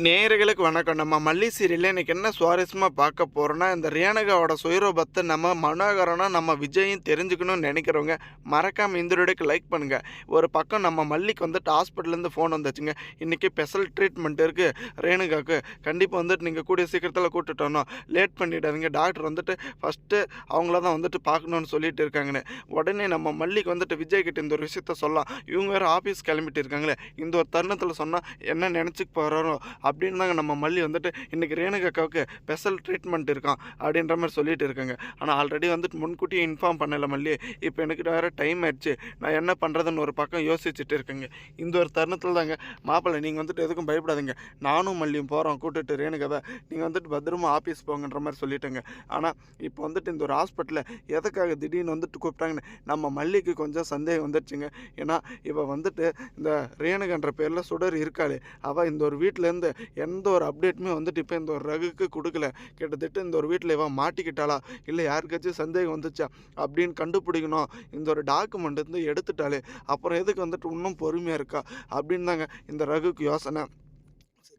நேயர்களுக்கு வணக்கம். நம்ம மல்லி சீரியலில் இன்றைக்கி என்ன சுவாரஸ்யமாக பார்க்க போகிறோன்னா இந்த ரேணுகாவோட சுயரூபத்தை நம்ம மனோகரனா நம்ம விஜயும் தெரிஞ்சுக்கணும்னு நினைக்கிறவங்க மறக்காமல் இந்த வீடியோக்கு லைக் பண்ணுங்கள் ஒரு பக்கம் நம்ம மல்லிக்கு வந்துட்டு ஹாஸ்பிட்டல்லேருந்து ஃபோன் வந்துச்சுங்க. இன்றைக்கி ஸ்பெஷல் ட்ரீட்மெண்ட் இருக்குது ரேணுகாவுக்கு கண்டிப்பாக வந்துட்டு நீங்கள் கூடிய சீக்கிரத்தில் கூப்பிட்டு வரணும். லேட் பண்ணிடாதீங்க. டாக்டர் வந்துட்டு ஃபஸ்ட்டு அவங்கள தான் வந்துட்டு பார்க்கணுன்னு சொல்லிட்டு இருக்காங்கன்னு. உடனே நம்ம மல்லிக்கு வந்துட்டு விஜய் கிட்ட இந்த ஒரு விஷயத்த சொல்லலாம். இவங்க வேறு ஆஃபீஸ் கிளம்பிட்டு இருக்காங்களே. இந்த ஒரு தருணத்தில் சொன்னால் என்ன நினச்சிக்கு போகிறாரோ அப்படின்னு தாங்க நம்ம மல்லி வந்துட்டு இன்றைக்கி ரேணுகாக்காவுக்கு ஸ்பெஷல் ட்ரீட்மெண்ட் இருக்கான் அப்படின்ற மாதிரி சொல்லிட்டு இருக்காங்க. ஆனால் ஆல்ரெடி வந்துட்டு முன்கூட்டியே இன்ஃபார்ம் பண்ணலை மல்லி. இப்போ எனக்கு வேறு டைம் ஆயிடுச்சு. நான் என்ன பண்ணுறதுன்னு ஒரு பக்கம் யோசிச்சுட்டு இருக்கேங்க. இந்த ஒரு தருணத்தில் தாங்க மாப்பிள்ளை நீங்கள் வந்துட்டு எதுக்கும் பயப்படாதீங்க. நானும் மல்லியும் போகிறோம் கூட்டிட்டு ரேணுகாவை நீங்கள் வந்துட்டு பத்திரமா ஆஃபீஸ் போங்கன்ற மாதிரி சொல்லிட்டேங்க. ஆனால் இப்போ வந்துட்டு இந்த ஒரு ஹாஸ்பிட்டலில் எதுக்காக திடீர்னு வந்துட்டு கூப்பிட்டாங்கன்னு நம்ம மல்லிக்கு கொஞ்சம் சந்தேகம் வந்துடுச்சுங்க ஏன்னா இவள் வந்துட்டு இந்த ரேணுகன்ற பேரில் சுடர் இருக்காளே. அவள் இந்த ஒரு வீட்டிலேருந்து எந்த ஒரு அப்டேட்டுமே வந்துட்டு இப்போ இந்த ஒரு ரகுக்கு கொடுக்கல. கிட்டத்தட்ட இந்த ஒரு வீட்டில் இவன் மாட்டிக்கிட்டாளா? இல்லை யாருக்காச்சும் சந்தேகம் வந்துச்சா? அப்படின்னு கண்டுபிடிக்கணும். இந்த ஒரு டாக்குமெண்ட் வந்து எடுத்துட்டாலே அப்புறம் எதுக்கு வந்துட்டு இன்னும் பொறுமையாக இருக்கா? அப்படின்னு தாங்க இந்த ரகுக்கு யோசனை.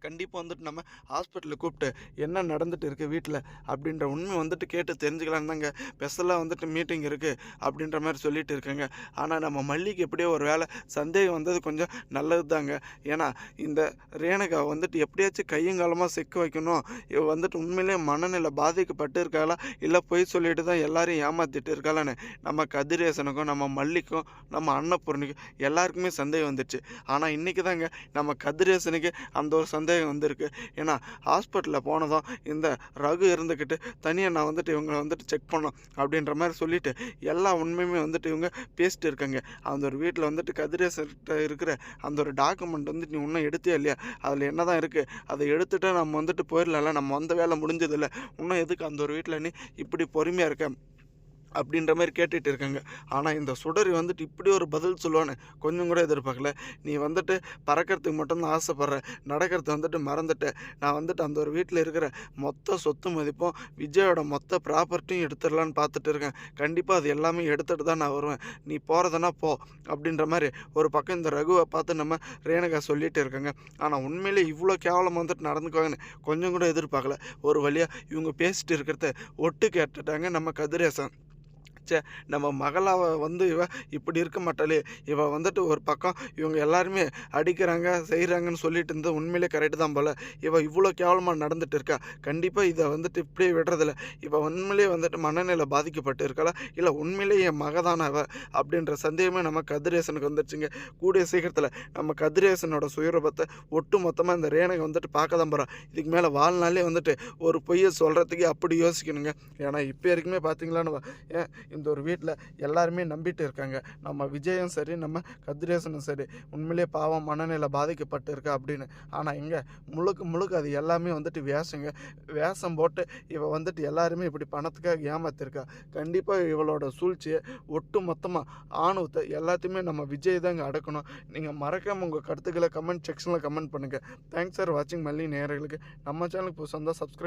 கண்டிப்பாக வந்துட்டு நம்ம ஹாஸ்பிட்டலில் கூப்பிட்டு என்ன நடந்துட்டு இருக்குது வீட்டில் அப்படின்ற உண்மை வந்துட்டு கேட்டு தெரிஞ்சுக்கலான்னு தாங்க. ஸ்பெஷலாக வந்துட்டு மீட்டிங் இருக்குது அப்படின்ற மாதிரி சொல்லிட்டு இருக்கேங்க. ஆனால் நம்ம மல்லிக்கு எப்படியோ ஒரு வேலை சந்தேகம் வந்தது கொஞ்சம் நல்லது தாங்க. ஏன்னா இந்த ரேணுகா வந்துட்டு எப்படியாச்சும் கையங்காலமாக சிக்க வைக்கணும். இவ வந்துட்டு உண்மையிலே மனநிலை பாதிக்கப்பட்டு இருக்காளா? இல்லை பொய் சொல்லிட்டு தான் எல்லாரையும் ஏமாத்திட்டு இருக்காளான்னு நம்ம கதிரேசனுக்கும் நம்ம மல்லிக்கும் நம்ம அன்னபூர்ணிக்கும் எல்லாருக்குமே சந்தேகம் வந்துச்சு. ஆனால் இன்றைக்கி தாங்க நம்ம கதிரேசனுக்கு அந்த ஒரு சந்தேகம் வந்திருக்கு. ஏன்னா ஹாஸ்பிட்டலில் போனதும் இந்த ரகு இருந்துக்கிட்டு தனியாக நான் வந்துட்டு இவங்களை வந்துட்டு செக் பண்ணோம் அப்படின்ற மாதிரி சொல்லிவிட்டு எல்லா உண்மையுமே வந்துட்டு இவங்க பேசிட்டு இருக்காங்க. அந்த ஒரு வீட்டில் வந்துட்டு கதிரேசர்கிட்ட இருக்கிற அந்த ஒரு டாக்குமெண்ட் வந்துட்டு நீ இன்னும் எடுத்தியா இல்லையா? அதில் என்ன தான் இருக்குது அதை எடுத்துகிட்டு நம்ம வந்துட்டு போயிடலாம்ல? நம்ம வந்த வேலை முடிஞ்சதில்ல. இன்னும் எதுக்கு அந்த ஒரு வீட்டில் நீ இப்படி பொறுமையாக இருக்க? அப்படின்ற மாதிரி கேட்டுகிட்டு இருக்காங்க. ஆனால் இந்த சுடரி வந்துட்டு இப்படி ஒரு பதில் சொல்லுவான்னு கொஞ்சம் கூட எதிர்பார்க்கல. நீ வந்துட்டு பறக்கிறதுக்கு மட்டும்தான் ஆசைப்பட்ற. நடக்கிறது வந்துட்டு மறந்துட்ட. நான் வந்துட்டு அந்த ஒரு வீட்டில் இருக்கிற மொத்த சொத்து மதிப்பும் விஜயோட மொத்த ப்ராப்பர்ட்டியும் எடுத்துடலான்னு பார்த்துட்டு இருக்கேன். கண்டிப்பாக அது எல்லாமே எடுத்துகிட்டு தான் நான் வருவேன். நீ போகிறதுனா போ அப்படின்ற மாதிரி ஒரு பக்கம் இந்த ரகுவை பார்த்து நம்ம ரேணுகா சொல்லிகிட்டு இருக்காங்க. ஆனால் உண்மையிலே இவ்வளோ கேவலம் வந்துட்டு நடந்துக்குவாங்கன்னு கொஞ்சம் கூட எதிர்பார்க்கல. ஒரு வழியாக இவங்க பேசிட்டு இருக்கிறத ஒட்டு கேட்டுட்டாங்க நம்ம கதிரேசன். ச்சே நம்ம மகளாவை வந்து இவ இப்படி இருக்க மாட்டாளே. இவ வந்துட்டு ஒரு பக்கம் இவங்க எல்லாருமே அடிக்கிறாங்க செய்கிறாங்கன்னு சொல்லிட்டு இருந்தது உண்மையிலே கரெக்டு தான் போல். இவ இவ்வளோ கேவலமாக நடந்துட்டு இருக்கா? கண்டிப்பாக இதை வந்துட்டு இப்படியே விடுறதில்ல. இவ உண்மையிலே வந்துட்டு மனநிலை பாதிக்கப்பட்டு இருக்காளா? இல்லை உண்மையிலேயே என் மகதான அப்படின்ற சந்தேகமே நம்ம கதிரேசனுக்கு வந்துடுச்சுங்க கூடிய சீக்கிரத்தில் நம்ம கதிரேசனோட சுயரூபத்தை ஒட்டு மொத்தமாக இந்த ரேனகை வந்துட்டு பார்க்க தான் போகிறோம் இதுக்கு மேலே வாழ்நாளே வந்துட்டு ஒரு பொய்யை சொல்கிறதுக்கே அப்படி யோசிக்கணுங்க. ஏன்னா இப்போ வரைக்குமே பார்த்தீங்களான்னு ஏன் இந்த ஒரு வீட்டில் எல்லாருமே நம்பிட்டு இருக்காங்க. நம்ம விஜயும் சரி நம்ம கதிரேசனும் சரி உண்மையிலே பாவம் மனநிலை பாதிக்கப்பட்டு இருக்கா அப்படின்னு. ஆனால் இங்கே முழுக்க முழுக்க அது எல்லாமே வந்துட்டு வேஷங்க. வேஷம் போட்டு இவள் வந்துட்டு எல்லாருமே இப்படி பணத்துக்காக ஏமாத்திருக்கா. கண்டிப்பாக இவளோட சூழ்ச்சியை ஒட்டு மொத்தமாக ஆணவத்தை எல்லாத்தையுமே நம்ம விஜய் தாங்க அடக்கணும். நீங்கள் மறக்காமல் உங்கள் கருத்துக்களை கமெண்ட் செக்ஷனில் கமெண்ட் பண்ணுங்கள் தேங்க்ஸ் ஃபார் வாட்சிங் மல்லி நேரங்களுக்கு நம்ம சேனலுக்கு புதுசாக இருந்தால் சப்ஸ்கிரைப்